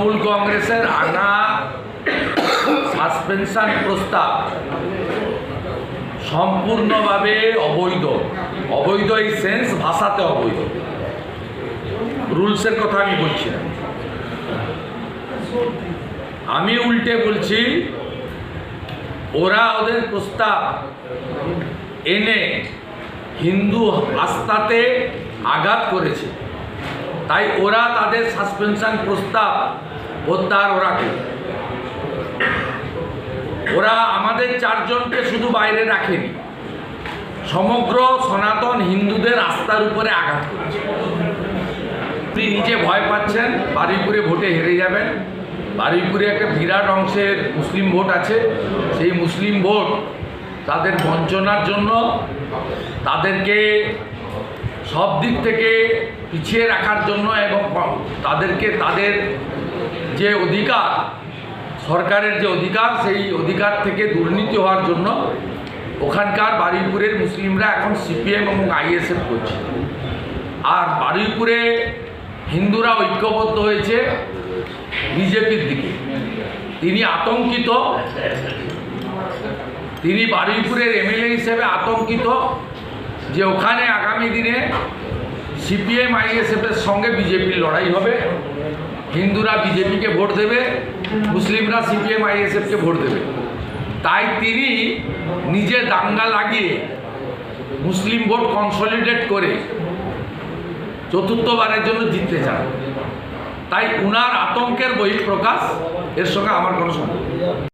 তৃণমূল কংগ্রেসের আনা সাসপেনশন প্রস্তাব সম্পূর্ণভাবে অবৈধ। অবৈধ এই সেন্স ভাষাতে অবৈধ। রুলসের কথা আমি বলছি না। আমি উল্টে বলছি, ওরা ওদের প্রস্তাব এনে হিন্দু আস্থাতে আঘাত করেছে। তাই ওরা তাদের সাসপেনশন প্রস্তাব প্রত্যাহার ওরা করবে। ওরা আমাদের চারজনকে শুধু বাইরে রাখেনি। সমগ্র সনাতন হিন্দুদের আস্থার উপরে আঘাত করেছে। আপনি নিজে ভয় পাচ্ছেন, বারুইপুরে ভোটে হেরে যাবেন। বারুইপুরে একটা বিরাট অংশের মুসলিম ভোট আছে। সেই মুসলিম ভোট তাদের বঞ্চনার জন্য তাদেরকে সব দিক থেকে পিছিয়ে রাখার জন্য এবং তাদেরকে তাদের যে অধিকার, সরকারের যে অধিকার, সেই অধিকার থেকে দুর্নীতি হওয়ার জন্য ওখানকার বারুইপুরের মুসলিমরা এখন সিপিএম এবং আইএসএফ করছে। আর বারুইপুরে হিন্দুরা ঐক্যবদ্ধ হয়েছে বিজেপির দিকে। তিনি আতঙ্কিত। তিনি বারুইপুরের এমএলএ হিসেবে আতঙ্কিত যে ওখানে আগামী দিনে সিপিএম আইএসএফের সঙ্গে বিজেপির লড়াই হবে। হিন্দুরা বিজেপিকে ভোট দেবে, মুসলিমরা সিপিএম আইএসএফকে ভোট দেবে। তাই তিনি নিজে দাঙ্গা লাগিয়ে মুসলিম ভোট কনসলিডেট করে চতুর্থবারের জন্য জিততে চান। তাই উনার আতঙ্কের বহিঃপ্রকাশ, এর সঙ্গে আমার কোনো সম্পর্ক।